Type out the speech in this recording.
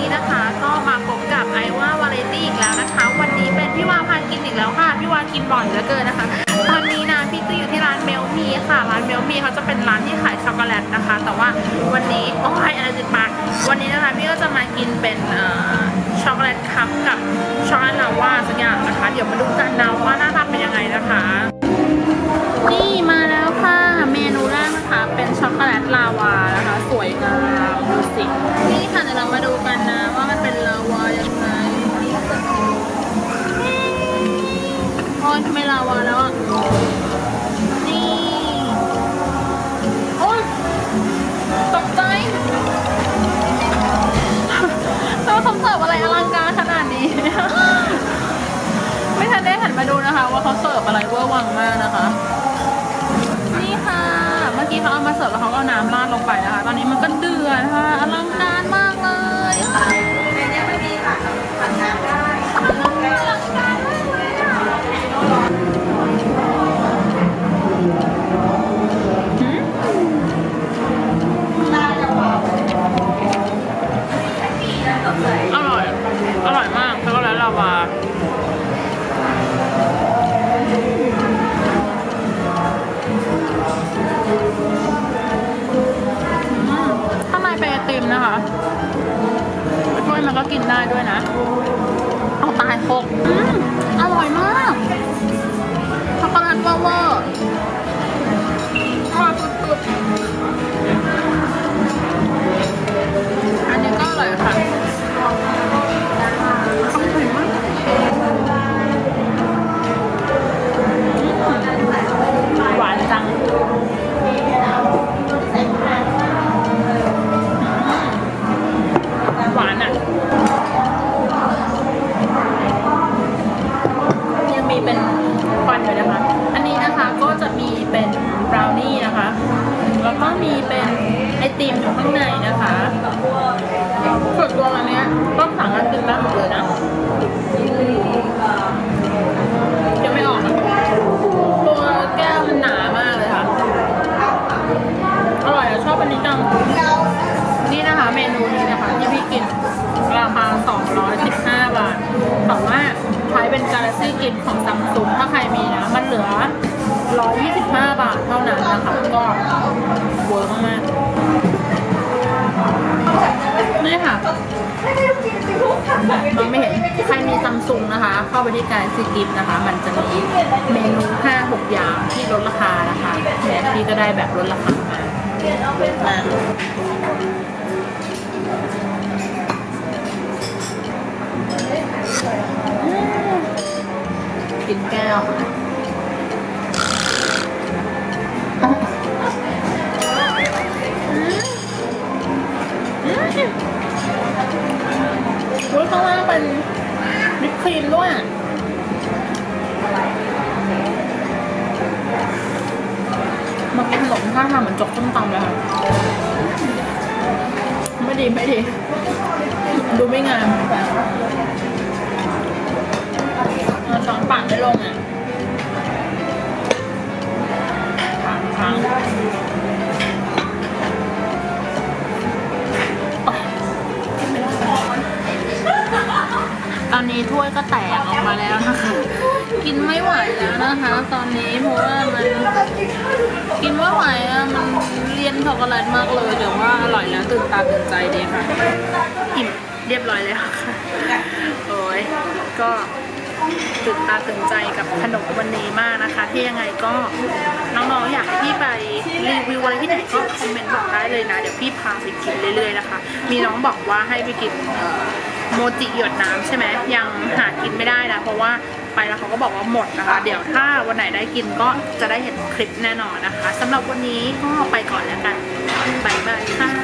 นี้นะคะ ก็มาพบกับไอว่าวาไรตี้อีกแล้วนะคะ วันนี้เป็นพี่วาพากินอีกแล้วค่ะ พี่วากินบ่อยเหลือเกินนะคะ ตอนนี้นะพี่ก็อยู่ที่ร้านเมลมีค่ะ ร้านเมลมีเขาจะเป็นร้านที่ขายช็อกโกแลตนะคะ แต่ว่าวันนี้โอ้ยอะไรติดปากวันนี้นะคะพี่ก็จะมากินเป็นช็อกโกแลตคัพกับช็อกโกแลตลาวาสักอย่างนะคะ เดี๋ยวมาดูกันนะว่าหน้าตา เสิร์ฟแล้วเขาก็เอาน้ำราดลงไปนะคะ ตอนนี้มันก็เดือดค่ะ มันก็กินได้ด้วยนะ เอาตายหกอืมอร่อยมากช็อกโกแลตเวอร์าทเท่านั้นนะคะก็เวิร์กมากนี่ค่ะมองไม่เห็นใครมีซัมซุงนะคะ เข้าไปที่ Galaxy Gift นะคะ มันจะมีเมนู5-6อย่างที่ลดราคานะคะแทนที่ก็ได้แบบลดราคามาเยอะมากกินแก้ว เป็นวิปครีมด้วยมากินขนมท่าทางเหมือนจกต้มตำเลยค่ะไม่ดีไม่ดี ดูไม่งามเอาช้อนปากไม่ลงอะ ตอนนี้ถ้วยก็แตกออกมาแล้วนะคะ กินไม่ไหวแล้วนะคะ ตอนนี้เพราะว่ามันกินไม่ไหวอะมันเลียนช็อกโกแลตมากเลยแต่ว่าอร่อยแล้วตื่นตาตื่นใจดีค่ะอิ่มเรียบร้อยแล้วค่ะโอ้ยก็ตื่นตาตื่นใจกับขนมวันนี้มากนะคะ ที่ยังไงก็น้องๆอยากให้พี่ไปรีวิวอะไรที่ไหนก็คอมเมนต์บอกได้ เลยนะ เดี๋ยวพี่พาไปกินเรื่อยๆนะคะ มีน้องบอกว่าให้ไปกินโมจิหยดน้ำใช่ไหมยังหากินไม่ได้นะ เพราะว่าไปแล้วเขาก็บอกว่าหมดนะคะ เดี๋ยวถ้าวันไหนได้กินก็จะได้เห็นคลิปแน่นอนนะคะสำหรับวันนี้ก็ไปก่อนแล้วกันบายบายค่ะ